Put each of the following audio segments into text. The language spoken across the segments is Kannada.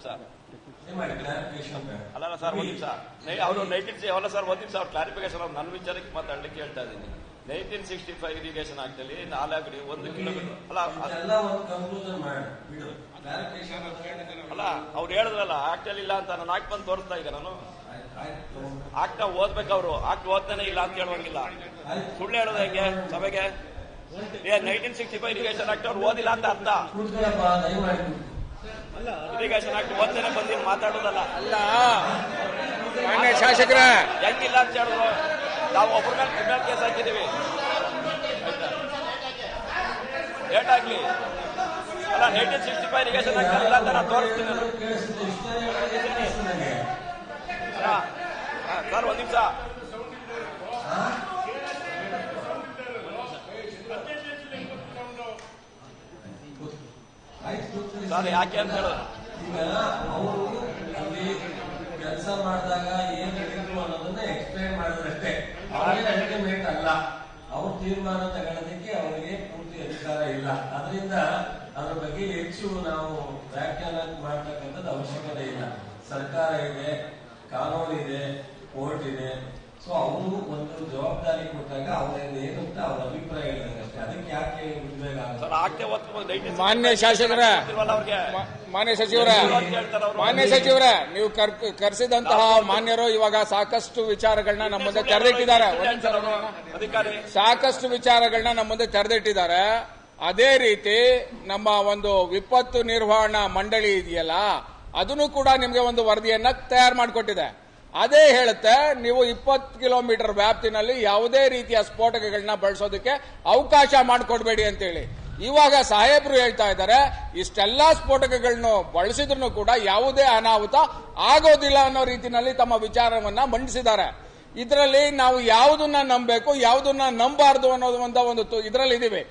ನಿಮಿಷ ಅಲ್ಲ ಅಲ್ಲ ಸರ್ ಒಂದು ನಿಮಿಷ ಅವರು ನೈನ್ಟೀನ್ ಅಲ್ಲ ಸರ್ ಒಂದ್ ನಿಮಿಷ ಅವ್ರು ಕ್ಲಾರಿಫಿಕೇಶನ್ ಅವ್ರು ನನ್ನ ವಿಚಾರಕ್ಕೆ ಮಾತಾಡ್ಲಿಕ್ಕೆ ಹೇಳ್ತಾ ಇದ್ದೀನಿ. ನೈನ್ಟೀನ್ ಸಿಕ್ಸ್ಟಿ ಫೈವ್ ಇರಿಗೇಷನ್ ಆಗ್ತಲ್ಲಿ ನಾಲ್ಕು ಒಂದು ಕಿಲೋಮೀಟರ್ ಅಲ್ಲ ಅಲ್ಲ ಅವ್ರು ಹೇಳಿದ್ರಲ್ಲ ಆಕ್ಟಲ್ಲಿ ಇಲ್ಲ ಅಂತ ನಾನು ಆಕ್ಟ್ ಬಂದು ತೋರಿಸ್ತಾ ಈಗ ನಾನು. ಆಕ್ಟ ಓದ್ಬೇಕು ಅವರು ಆಕ್ಟ್ ಓದ್ತಾನೆ ಇಲ್ಲ ಅಂತ ಹೇಳುವಂಗಿಲ್ಲ. ಸುಳ್ಳು ಹೇಳೋದು ಹೆಂಗೆ? ಸಭೆಗೆ? Nineteen sixty five irrigation act ಅವ್ರು ಓದಿಲ್ಲ ಅಂತ ಅರ್ಥ. ಇರಿಗೇಷನ್ ಆಕ್ಟ್ ಓದ್ತಾನೆ ಬಂದು ಮಾತಾಡೋದಲ್ಲ. ಅಲ್ಲ. ಮಾನ್ಯ ಶಾಸಕರ. ಹೆಂಗಿಲ್ಲ ಅಂತ ಹೇಳಿದ್ರು ನಾವು ಒಬ್ಬರ ಮೇಲೆ ಕ್ರಿಮಿನಲ್ ಕೇಸ್ ಹಾಕಿದೀವಿ ಲೇಟ್ ಆಗ್ಲಿ. ಅಲ್ಲ nineteen sixty five irrigation act ಇಲ್ಲ ಅಂತ ನಾನು ತೋರಿಸ್ತೀನಿ. ಸರ್ ಯಾಕೆ ಅಂತ ಹೇಳಿದ್ರೆ ಅವರು ಕೆಲಸ ಮಾಡಿದಾಗ ಏನ್ ಹೇಳಿದ್ರು ಅನ್ನೋದನ್ನ ಎಕ್ಸ್ಪ್ಲೈನ್ ಮಾಡಿದ್ರಷ್ಟೇ. ಅವರಿಗೆ ಅಲ್ಲ. ಅವ್ರ ತೀರ್ಮಾನ ತಗೊಳ್ಳೋದಕ್ಕೆ ಅವರಿಗೆ ಪೂರ್ತಿ ಅಧಿಕಾರ ಇಲ್ಲ. ಅದರಿಂದ ಅದ್ರ ಬಗ್ಗೆ ಹೆಚ್ಚು ನಾವು ವ್ಯಾಖ್ಯಾನ ಮಾಡ್ತಕ್ಕಂಥದ್ದು ಅವಶ್ಯಕತೆ ಇಲ್ಲ. ಸರ್ಕಾರ ಇದೆ, ಕಾನೂನು ಇದೆ, ಕೋರ್ಟ್ ಇದೆ. ಸೊ ಅವರು ಒಂದು ಜವಾಬ್ದಾರಿ ಕೊಟ್ಟಾಗ ಅವ್ರೇನು ಏನು ಅಂತ ಅವ್ರ ಅಭಿಪ್ರಾಯ ಹೇಳಿದಾಗ ಮಾನ್ಯ ಶಾಸಕರ ಮಾನ್ಯ ಸಚಿವರ ಮಾನ್ಯ ಸಚಿವರ ನೀವು ಕರ್ ಕರೆಸಿದಂತಹ ಮಾನ್ಯರು ಇವಾಗ ಸಾಕಷ್ಟು ವಿಚಾರಗಳನ್ನ ನಮ್ಮ ಮುಂದೆ ತೆರೆದಿಟ್ಟಿದ್ದಾರೆ. ಸಾಕಷ್ಟು ವಿಚಾರಗಳನ್ನ ನಮ್ಮ ಮುಂದೆ ತೆರೆದಿಟ್ಟಿದ್ದಾರೆ. ಅದೇ ರೀತಿ ನಮ್ಮ ಒಂದು ವಿಪತ್ತು ನಿರ್ವಹಣಾ ಮಂಡಳಿ ಇದೆಯಲ್ಲ ಅದನ್ನು ಕೂಡ ನಿಮಗೆ ಒಂದು ವರದಿಯನ್ನ ತಯಾರು ಮಾಡಿಕೊಟ್ಟಿದೆ. ಅದೇ ಹೇಳುತ್ತೆ, ನೀವು ಇಪ್ಪತ್ತು ಕಿಲೋಮೀಟರ್ ವ್ಯಾಪ್ತಿನಲ್ಲಿ ಯಾವುದೇ ರೀತಿಯ ಸ್ಫೋಟಕಗಳನ್ನ ಬಳಸೋದಕ್ಕೆ ಅವಕಾಶ ಮಾಡಿಕೊಡ್ಬೇಡಿ ಅಂತೇಳಿ. ಇವಾಗ ಸಾಹೇಬರು ಹೇಳ್ತಾ ಇದ್ದಾರೆ, ಇಷ್ಟೆಲ್ಲಾ ಸ್ಫೋಟಕಗಳನ್ನು ಬಳಸಿದ್ರು ಕೂಡ ಯಾವುದೇ ಅನಾಹುತ ಆಗೋದಿಲ್ಲ ಅನ್ನೋ ರೀತಿಯಲ್ಲಿ ತಮ್ಮ ವಿಚಾರವನ್ನ ಮಂಡಿಸಿದ್ದಾರೆ. ಇದರಲ್ಲಿ ನಾವು ಯಾವುದನ್ನ ನಂಬಬೇಕು, ಯಾವುದನ್ನ ನಂಬಾರ್ದು ಅನ್ನೋದು ಒಂದು ಇದರಲ್ಲಿ ಇದೀವಿ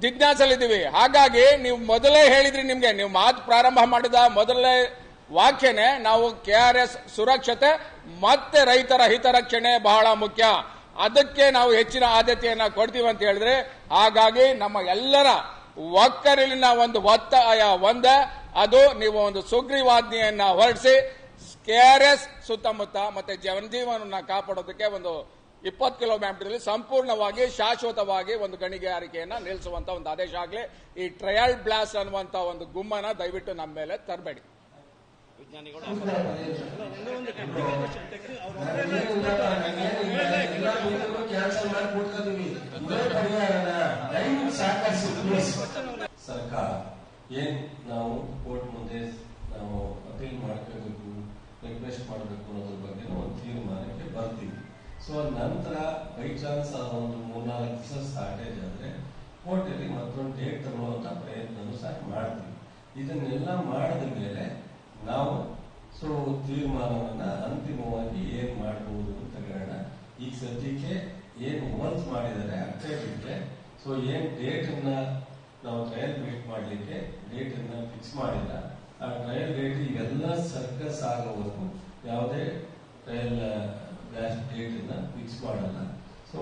ಜಿಜ್ಞಾಸಲ್ಲಿದ್ದೀವಿ ಹಾಗಾಗಿ ನೀವು ಮೊದಲೇ ಹೇಳಿದ್ರಿ ನಿಮ್ಗೆ, ನೀವು ಮಾತು ಪ್ರಾರಂಭ ಮಾಡಿದ ಮೊದಲನೇ ವಾಕ್ಯನೇ ನಾವು ಕೆ ಆರ್ ಎಸ್ ಸುರಕ್ಷತೆ ಮತ್ತೆ ರೈತರ ಹಿತರಕ್ಷಣೆ ಬಹಳ ಮುಖ್ಯ. ಅದಕ್ಕೆ ನಾವು ಹೆಚ್ಚಿನ ಆದ್ಯತೆಯನ್ನು ಕೊಡ್ತೀವಿ ಅಂತ ಹೇಳಿದ್ರೆ, ಹಾಗಾಗಿ ನಮ್ಮ ಎಲ್ಲರ ಒಕ್ಕಲಿನ ಒಂದು ಒತ್ತಾಯ ಒಂದೇ. ಅದು ನೀವು ಒಂದು ಸುಗ್ರೀವಾಜ್ಞೆಯನ್ನ ಹೊರಡಿಸಿ ಕೆ ಆರ್ ಎಸ್ ಸುತ್ತಮುತ್ತ ಮತ್ತೆ ಜನಜೀವನ ಕಾಪಾಡೋದಕ್ಕೆ ಒಂದು ಇಪ್ಪತ್ತು ಕಿಲೋಮೀಟರ್ ಸಂಪೂರ್ಣವಾಗಿ ಶಾಶ್ವತವಾಗಿ ಒಂದು ಗಣಿಗಾರಿಕೆಯನ್ನ ನಿಲ್ಲಿಸುವಂತ ಒಂದು ಆದೇಶ ಆಗಲಿ. ಈ ಟ್ರಯಲ್ ಬ್ಲಾಸ್ಟ್ ಅನ್ನುವಂತ ಒಂದು ಗುಮ್ಮನ ದಯವಿಟ್ಟು ನಮ್ಮ ಮೇಲೆ ತರಬೇಡಿ. ವಿಜ್ಞಾನಿಗಳು ಸರ್ಕಾರ ಏನ್ ನಾವು ಕೋರ್ಟ್ ಮುಂದೆ ನಾವು ಅಪೀಲ್ ಮಾಡ್ಕೋಬೇಕು ರಿಕ್ವೆಸ್ಟ್ ಮಾಡಬೇಕು ಅನ್ನೋದ್ರ ಬಗ್ಗೆ ಒಂದು ತೀರ್ಮಾನಕ್ಕೆ ಬರ್ತೀವಿ. ಸೊ ನಂತರ ಬೈ ಚಾನ್ಸ್ ಒಂದು ಮೂರ್ನಾಲ್ಕು ದಿವಸ ಸ್ಟಾರ್ಟೇಜ್ ಆದ್ರೆ ಕೋರ್ಟ್ ಅಲ್ಲಿ ಮತ್ತೊಂದು ಡೇಟ್ ತಗೊಳ್ಳುವಂತ ಪ್ರಯತ್ನನೂ ಸಹ ಮಾಡ್ತೀವಿ. ಇದನ್ನೆಲ್ಲ ಮಾಡಿದ ಮೇಲೆ ನಾವು ಸೊ ತೀರ್ಮಾನವನ್ನ ಅಂತಿಮವಾಗಿ ಏನ್ ಮಾಡಬಹುದು ಅಂತ ಹೇಳೋಣ ಈಗ ಸದ್ಯಕ್ಕೆ ಏನ್ ಮಾಡಿದರೆ ಮಾಡಿದ್ದಾರೆ ಬಿಟ್ಟರೆ ಸೊ ಏನ್ ಡೇಟ್ ಅನ್ನ ನಾವು ಟ್ರಯಲ್ ಮೀಟ್ ಮಾಡ್ಲಿಕ್ಕೆ ಡೇಟ್ ಅನ್ನ ಫಿಕ್ಸ್ ಮಾಡಿಲ್ಲ. ಆ ಟ್ರಯಲ್ ಡೇಟ್ ಎಲ್ಲ ಸರ್ಕಸ್ ಆಗೋವರೆಗೂ ಯಾವುದೇ ಟ್ರಯಲ್ ಡೇಟ್ ಅನ್ನ ಫಿಕ್ಸ್ ಮಾಡಲ್ಲ.